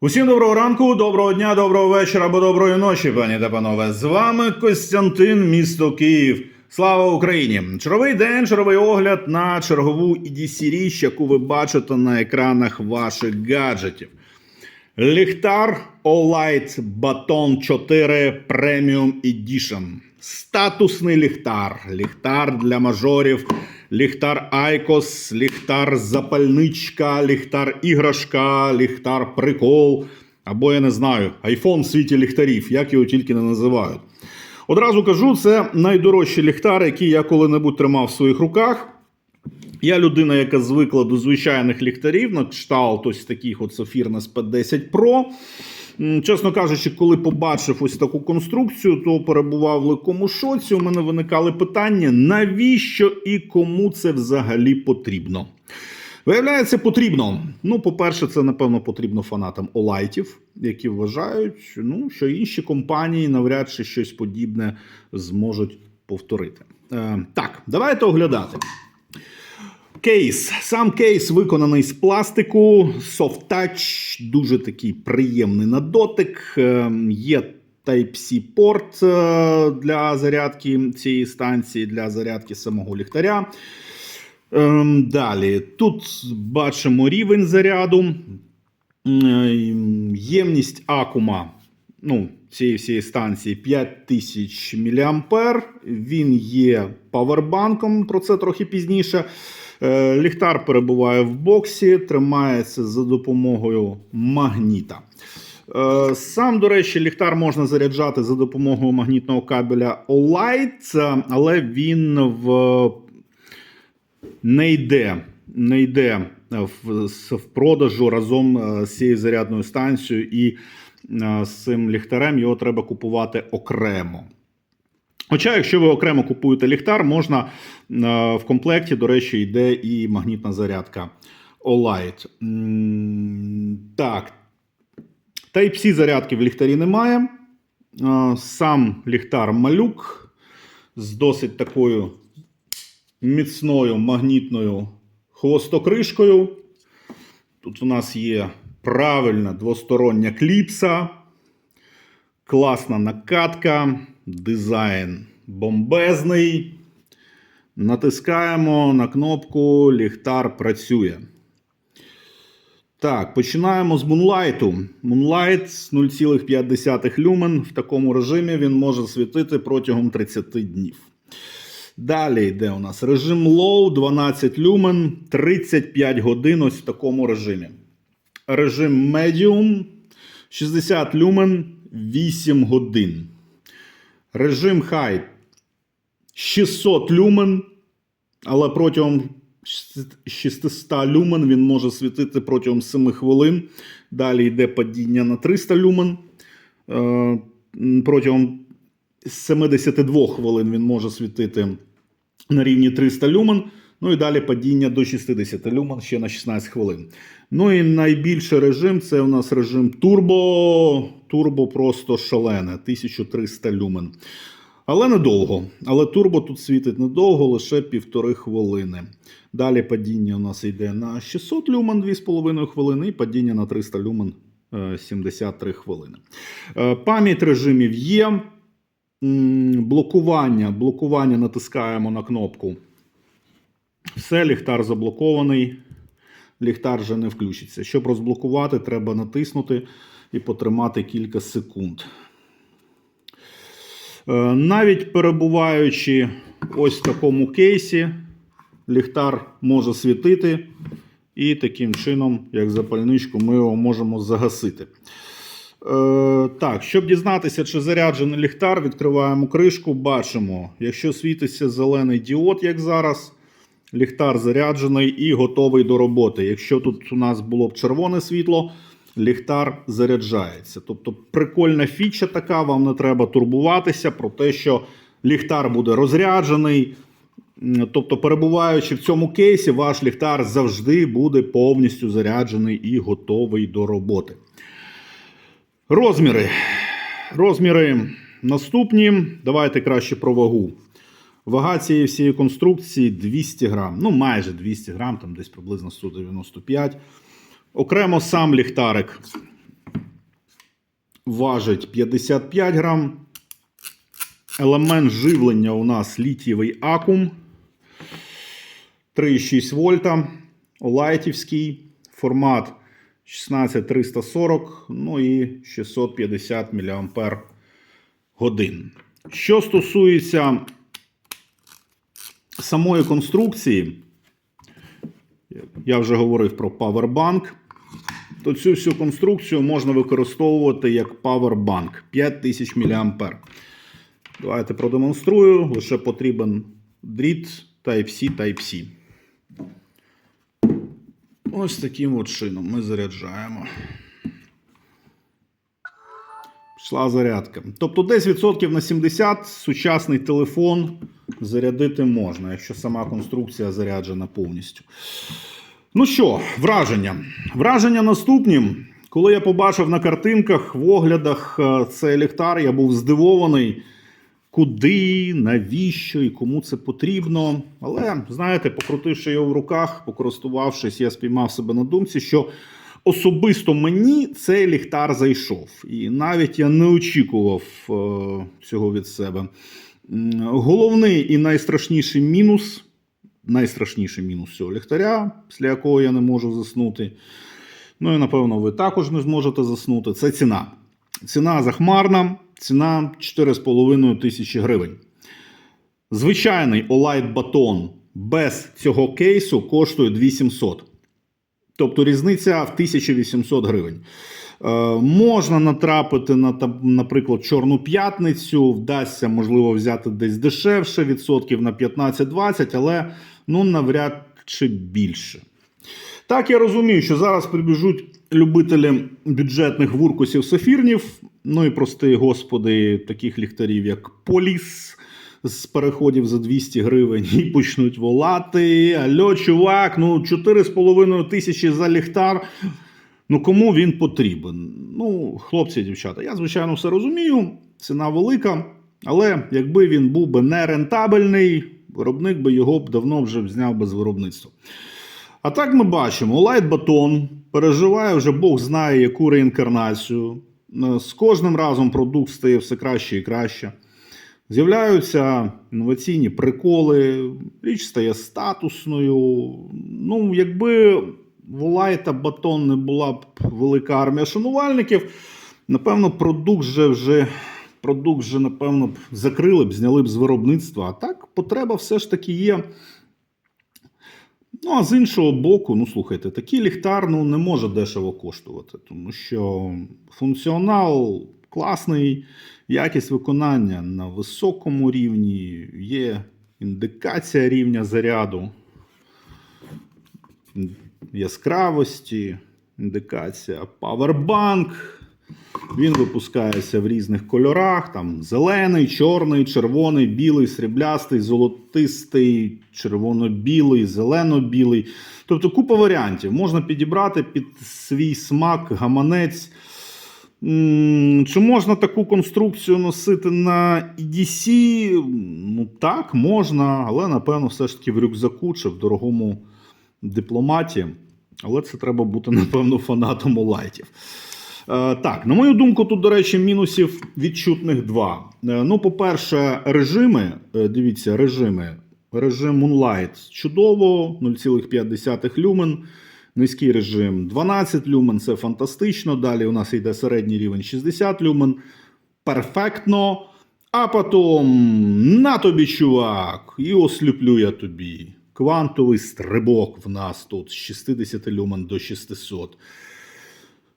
Усім доброго ранку, доброго дня, доброго вечора або доброї ночі, пані та панове. З вами Костянтин, місто Київ. Слава Україні! Черговий день, черговий огляд на чергову EDC річ, яку ви бачите на екранах ваших гаджетів. Ліхтар Olight Baton 4 Premium Edition. Статусний ліхтар. Ліхтар для мажорів. Ліхтар Айкос, ліхтар запальничка, ліхтар іграшка, ліхтар прикол. Або я не знаю, айфон в світі ліхтарів, як його тільки не називають. Одразу кажу, це найдорожчий ліхтар, який я коли-небудь тримав в своїх руках. Я людина, яка звикла до звичайних ліхтарів, на кшталт ось таких от Sophirnes P10 Pro. Чесно кажучи, коли побачив ось таку конструкцію, то перебував в великому шоці. У мене виникали питання, навіщо і кому це взагалі потрібно. Виявляється, потрібно. Ну, по-перше, це напевно потрібно фанатам Олайтів, які вважають, ну, що інші компанії навряд чи щось подібне зможуть повторити. Е, так, давайте оглядати. Кейс. Сам кейс виконаний з пластику, touch, дуже такий приємний на дотик. Е, Є Type-C порт е, для зарядки цієї станції, для зарядки самого ліхтаря. Ем, Далі, тут бачимо рівень заряду, Ем, ємність акума ну, цієї всієї станції 5000 мА. Він є павербанком, про це трохи пізніше. Е, Ліхтар перебуває в боксі, тримається за допомогою магніта. Е, Сам, до речі, ліхтар можна заряджати за допомогою магнітного кабеля Olight, е, але він в не йде, не йде в, в продажу разом з цією зарядною станцією і з цим ліхтарем його треба купувати окремо. Хоча, якщо ви окремо купуєте ліхтар, можна е, в комплекті, до речі, йде і магнітна зарядка Olight. Так. Type-C зарядки в ліхтарі немає. Е, Сам ліхтар малюк з досить такою міцною магнітною хвостокришкою. Тут у нас є правильна двостороння кліпса, класна накатка, дизайн бомбезний. Натискаємо на кнопку Ліхтар працює. Так, починаємо з Moonlight. Moonlight з 0,5 люмен. В такому режимі він може світити протягом 30 днів. Далі йде у нас режим Low 12 люмен 35 годин ось в такому режимі. Режим Medium 60 люмен 8 годин. Режим хай 600 люмен, але протягом 600 люмен він може світити протягом 7 хвилин. Далі йде падіння на 300 люмен. Е, Протягом 72 хвилин він може світити на рівні 300 люмен. Ну і далі падіння до 60 люмен ще на 16 хвилин. Ну і найбільший режим це у нас режим турбо. Турбо просто шалене, 1300 люмен. Але недовго. Але турбо тут світить недовго, лише півтори хвилини. Далі падіння у нас йде на 600 люмен 2,5 хвилини, і падіння на 300 люмен е, 73 хвилини. Е, Пам'ять режимів є. Блокування. Блокування натискаємо на кнопку. Все, ліхтар заблокований. Ліхтар вже не включиться. Щоб розблокувати, треба натиснути і потримати кілька секунд. Е, Навіть перебуваючи ось в такому кейсі, ліхтар може світити, і таким чином, як запальничку, ми його можемо загасити. Е, так, щоб дізнатися, чи заряджений ліхтар, відкриваємо кришку, бачимо, якщо світиться зелений діод, як зараз, ліхтар заряджений і готовий до роботи. Якщо тут у нас було б червоне світло, ліхтар заряджається. Тобто прикольна фіча така, вам не треба турбуватися про те, що ліхтар буде розряджений. Тобто, перебуваючи в цьому кейсі, ваш ліхтар завжди буде повністю заряджений і готовий до роботи. Розміри. Розміри наступні. Давайте краще про вагу. Вага цієї всієї конструкції 200 грам. Ну, майже 200 грам, там десь приблизно 195. Окремо сам ліхтарик важить 55 грам. Елемент живлення у нас літієвий акум 3,6 вольта, Олайтівський, формат 16340, ну і 650 мАч. Що стосується самої конструкції, я вже говорив про Powerbank, то цю всю конструкцію можна використовувати як Powerbank 5000 мА. Давайте продемонструю. Лише потрібен дріт Type-C, Type-C. Ось таким от чином ми заряджаємо. Пішла зарядка. Тобто десь відсотків на 70 сучасний телефон зарядити можна, якщо сама конструкція заряджена повністю. Ну що, враження. Враження наступні. Коли я побачив на картинках, в оглядах е, цей ліхтар, я був здивований, куди, навіщо і кому це потрібно. Але, знаєте, покрутивши його в руках, покористувавшись, я спіймав себе на думці, що особисто мені цей ліхтар зайшов. І навіть я не очікував е, цього від себе. Головний і найстрашніший мінус найстрашніший мінус цього ліхтаря, після якого я не можу заснути. Ну і напевно, ви також не зможете заснути. Це ціна. Ціна захмарна, ціна 4,5 тисячі гривень. Звичайний Olight батон без цього кейсу коштує 2700. Тобто різниця в 1800 гривень. Е, можна натрапити на, наприклад, Чорну п'ятницю, вдасться, можливо, взяти десь дешевше, відсотків на 15-20, але ну, навряд чи більше. Так, я розумію, що зараз прибіжуть любителі бюджетних вуркусів сафірнів, ну і прости господи, таких ліхтарів, як Поліс з переходів за 200 гривень, і почнуть волати. Альо, чувак, ну 4,5 тисячі за ліхтар. Ну кому він потрібен? Ну, хлопці дівчата, я звичайно все розумію, ціна велика, але якби він був би не рентабельний, виробник би його б давно вже зняв би з виробництва. А так ми бачимо, Baton переживає вже Бог знає яку реінкарнацію. З кожним разом продукт стає все краще і краще. З'являються інноваційні приколи, річ стає статусною. Ну, якби в Лайта батон не була б велика армія шанувальників, напевно, продукт вже вже. Продукт вже, напевно, закрили б, зняли б з виробництва. А так, потреба все ж таки є. Ну, а з іншого боку, ну слухайте, такий ліхтар ну, не може дешево коштувати, тому що функціонал класний, якість виконання на високому рівні, є індикація рівня заряду, яскравості, індикація Powerbank. Він випускається в різних кольорах: там зелений, чорний, червоний, білий, сріблястий, золотистий, червоно-білий, зелено-білий. Тобто купа варіантів. Можна підібрати під свій смак, гаманець. Чи можна таку конструкцію носити на EDC? Ну так, можна, але напевно все ж таки в рюкзаку чи в дорогому дипломаті. Але це треба бути, напевно, фанатом олайтів. Е, Так, на мою думку, тут, до речі, мінусів відчутних два. Е, Ну, по-перше, режими. Е, Дивіться, режими. Режим Moonlight чудово, 0,5 люмен. Низький режим 12 люмен, це фантастично. Далі у нас йде середній рівень 60 люмен. Перфектно. А потім на тобі, чувак, і осліплю я тобі. Квантовий стрибок в нас тут з 60 люмен до 600.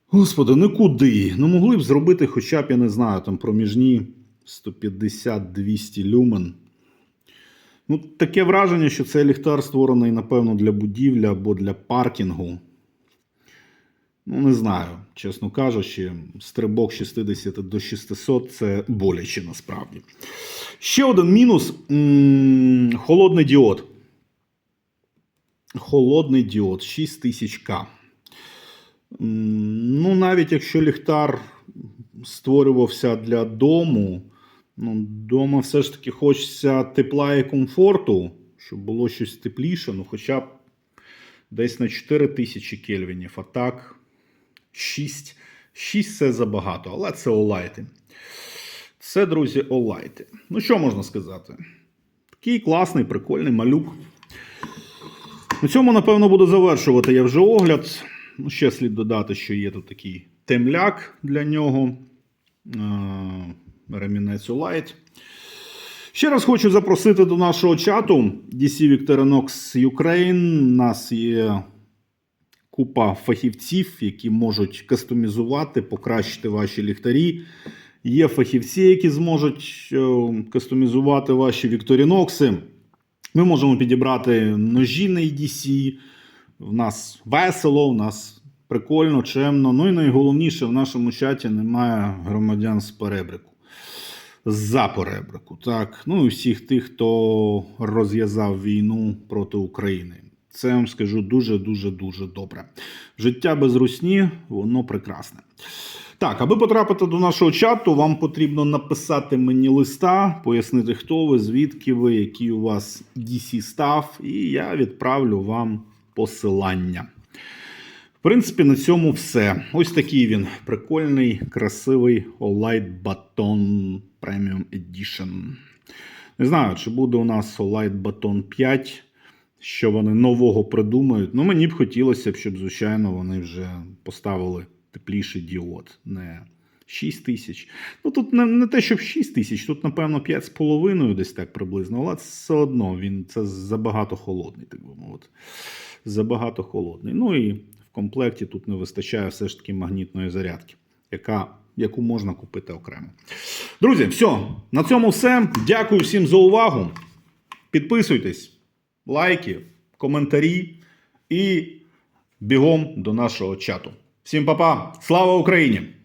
Господи, ну куди? Ну могли б зробити хоча б, я не знаю, там проміжні 150-200 люмен. Ну, таке враження, що цей ліхтар створений, напевно, для будівлі або для паркінгу. Ну, не знаю, чесно кажучи, стрибок 60 до 600 це боляче насправді. Ще один мінус холодний діод. Холодний діод 6000К. Ну, навіть якщо ліхтар створювався для дому, ну, дома все ж таки хочеться тепла і комфорту, щоб було щось тепліше, ну хоча б десь на 4000 кельвінів, а так 6 6 це забагато, але це олайти. Це, друзі, олайти. Ну, що можна сказати? Такий класний, прикольний малюк. На цьому, напевно, буду завершувати я вже огляд. Ну, ще слід додати, що є тут такий темляк для нього. Ремінець Light. Ще раз хочу запросити до нашого чату DC Victorinox Ukraine. У нас є купа фахівців, які можуть кастомізувати, покращити ваші ліхтарі. Є фахівці, які зможуть е, кастомізувати ваші Вікторінокси. Ми можемо підібрати ножі на EDC. В нас весело, в нас прикольно, чемно. Ну і найголовніше, в нашому чаті немає громадян з перебрику. За перебрику, так. Ну і всіх тих, хто розв'язав війну проти України. Це я вам скажу дуже, дуже, дуже добре. Життя без русні, воно прекрасне. Так, аби потрапити до нашого чату, вам потрібно написати мені листа, пояснити, хто ви, звідки ви, який у вас DC став, і я відправлю вам посилання. В принципі, на цьому все. Ось такий він прикольний, красивий Olight Baton Premium Edition. Не знаю, чи буде у нас Olight Baton 5, що вони нового придумають. Ну, мені б хотілося б, щоб, звичайно, вони вже поставили тепліший діод. Не 6 тисяч. Ну тут не, не те, щоб 6 тисяч, тут, напевно, 5,5 десь так приблизно, але все одно він це забагато холодний, так би мовити. Забагато холодний. Ну і комплекті тут не вистачає все ж таки магнітної зарядки, яка, яку можна купити окремо. Друзі, все, на цьому все. Дякую всім за увагу. Підписуйтесь, лайки, коментарі і бігом до нашого чату. Всім па-па! Слава Україні!